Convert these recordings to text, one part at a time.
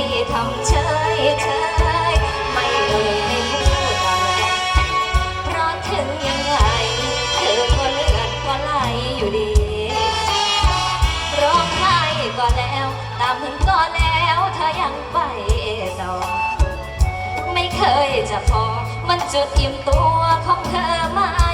ที่ทำเชยเชยไม่เอ่ยไม่พูดอะไรเพราะถึงยังไงเธอก็เลือนก็ไหลอยู่ดี ร้องไห้ก็แล้ว ตามมึงก็แล้วเธอยังไปต่อ ไม่เคยจะพอ มันจุดอิ่มตัวของเธอมา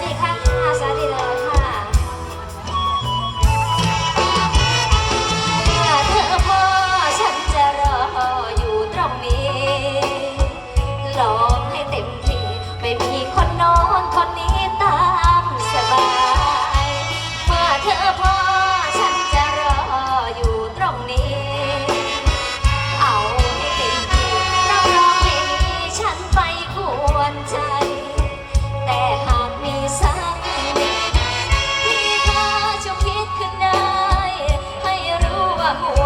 Đi. 啊不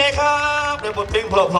นะครับในบทเพลงเพล